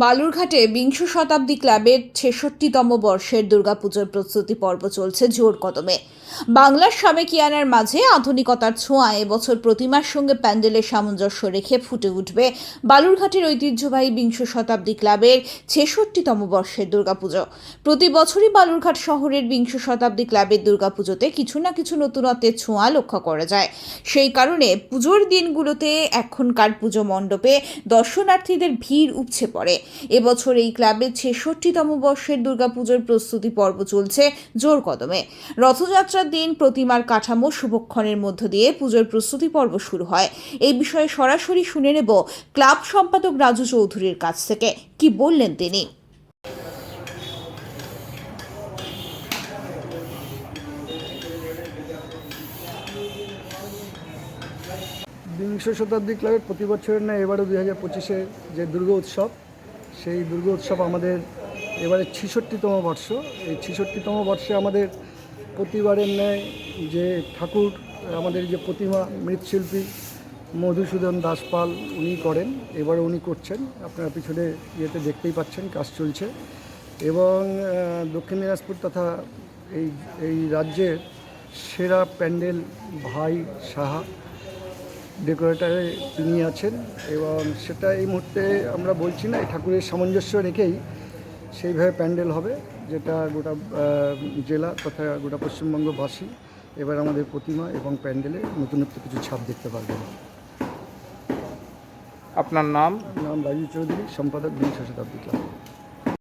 বালুরঘাটে বিংশ শতাব্দী ক্লাবের ছেষট্টিতম বর্ষের দুর্গাপুজোর প্রস্তুতি পর্ব চলছে জোর কদমে। বাংলার সাবেকিয়ানার মাঝে আধুনিকতার ছোঁয়া, এবছর প্রতিমার সঙ্গে প্যান্ডেলের সামঞ্জস্য রেখে ফুটে উঠবে বালুরঘাটের ঐতিহ্যবাহী বিংশ শতাব্দী ক্লাবের ছেষট্টিতম বর্ষের দুর্গাপুজো। প্রতি বছরই বালুরঘাট শহরের বিংশ শতাব্দী ক্লাবের দুর্গাপুজোতে কিছু না কিছু নতুনত্বের ছোঁয়া লক্ষ্য করা যায়। সেই কারণে পুজোর দিনগুলোতে এখনকার পুজো মণ্ডপে দর্শনার্থীদের ভিড় উপছে পড়ে। এবছর এই ক্লাবের ছেষট্টিতম বর্ষের দুর্গাপুজোর প্রস্তুতি পর্ব চলছে জোর কদমে। রথযাত্রার দিন প্রতিমার কাঠামো শুভক্ষণের মধ্য দিয়ে পুজোর প্রস্তুতি পর্ব শুরু হয়। এই বিষয়ে সরাসরি শুনে নেব ক্লাব সম্পাদক রাজু চৌধুরীর কাছ থেকে। কি বললেন তিনি? বিংশ শতাব্দী ক্লাবের প্রতি বছরের ন্যায় এবারও দুই হাজার পঁচিশে যে দুর্গা উৎসব সেই দুর্গা উৎসব আমাদের এবারে ছিষট্টিতম বর্ষ। এই ছিষট্টিতম বর্ষে আমাদের প্রতিবারের ন্যায় যে ঠাকুর, আমাদের যে প্রতিমা মৃৎশিল্পী মধুসূদন দাসপাল উনি করেন, এবারে উনি করছেন। আপনারা পিছনে ইয়েতে দেখতেই পাচ্ছেন, কাজ চলছে। এবং দক্ষিণ দিনাজপুর তথা এই এই রাজ্যের সেরা প্যান্ডেল ভাই সাহা। ডেকোরেটারে তিনি আছেন এবং সেটা এই মুহূর্তে আমরা বলছি না এই ঠাকুরের সামঞ্জস্য রেখেই সেইভাবে প্যান্ডেল হবে যেটা গোটা জেলা তথা গোটা পশ্চিমবঙ্গবাসী এবার আমাদের প্রতিমা এবং প্যান্ডেলে নতুনত্ব কিছু ছাপ দেখতে পারবেন। আপনার নাম? নাম রাজু চৌধুরী সম্পাদক বিংশ শতাব্দী ক্লাব